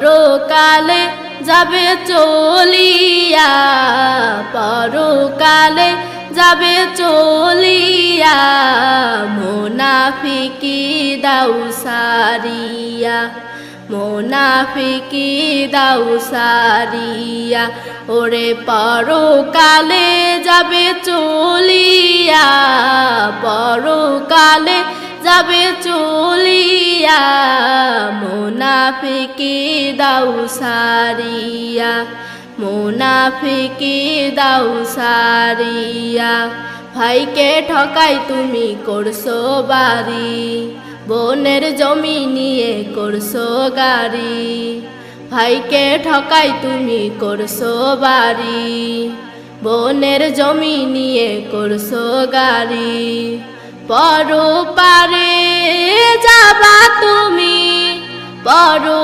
পরকালে যাবে চলিয়া, পরকালে যাবে চলিয়া, মোনাফিকি দাউ সারিয়া, মোনাফিকি দাউ সারিয়া। ওরে পরকালে যাবে চলিয়া, পরকালে যাবে চলিয়া, মোনাফিকি দাউ সারিয়া, মোনাফিকি সারিয়া। ভাইকে ঠকাই তুমি করছ বাড়ি, বোনের জমি নিয়ে করছ গাড়ি। ভাইকে ঠকাই তুমি করছ বাড়ি, বোনের জমি নিয়ে করছ গাড়ি। পরো পারে যাবা তুমি পরো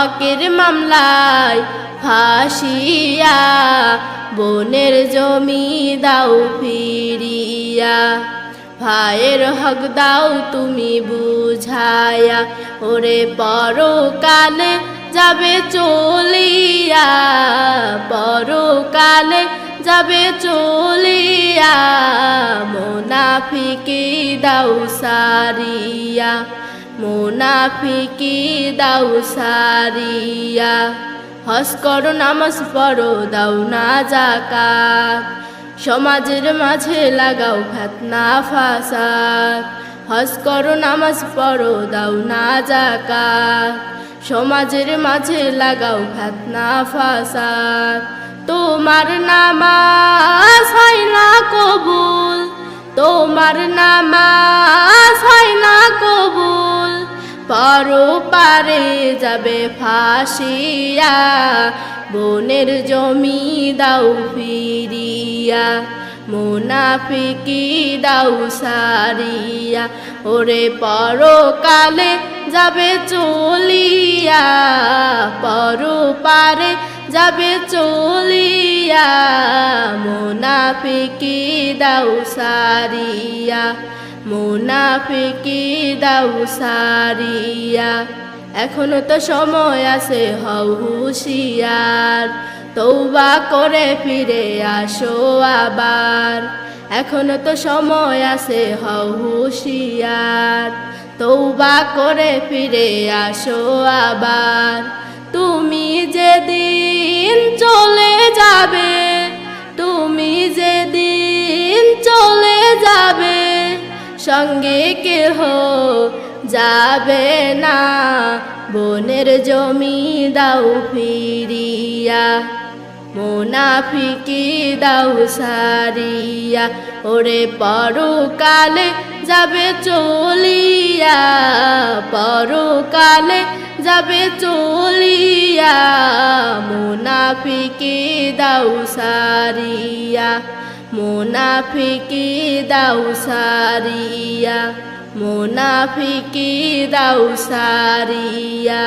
হকের মামলায় ফাঁসিয়া, বোনের জমি দাও ফিরিয়া। ভাইয়ের হক দাও তুমি বুঝায়া, ওরে পরকালে যাবে চলিয়া। পরকালে যাবে চলিয়া মোনাফিকি দাউ সারিয়া। মোনাফিকি দাউ সারিয়া। হস নামাজ পড়ো, দাও না জাকাত সমাজের মাঝে লাগাও ফেতনা, ফাসাদ। হস করো নামাজ পড়ো, দাও না জাকাত সমাজের মাঝে লাগাও ফেতনা, ফাসাদ। তোমার নামাজ হয় না কবুল, তোমার নামাজ হয় না কবুল। পারো, পারে যাবে ফাঁসিয়া, বনের জমি দাও ফিরিয়া, মোনাফিকি দাও সারিয়া, ওরে পরকালে যাবে চলিয়া, পর, পারে যাবে চলিয়া, মোনাফিকি দাও সারিয়া। মোনাফিকি দাউ সারিয়া। এখনও তো সময় আছে, হও হুশিয়ার। তৌবা করে ফিরে আসো আবার। এখনও তো সময় আছে, হও হুশিয়ার। তৌবা করে ফিরে আসো আবার। তুমি যেদিন চলে যাবে সঙ্গে কেহ যাবে না। বনের জমি দাও ফিরিয়া, মোনাফিকি দাও সারিয়া। ওরে পরকালে যাবে চলিয়া, পরকালে যাবে চলিয়া, মোনাফিকি দাও সারিয়া। মোনাফিকি দাউ সারিয়া মোনাফিকি দাউ সারিয়া।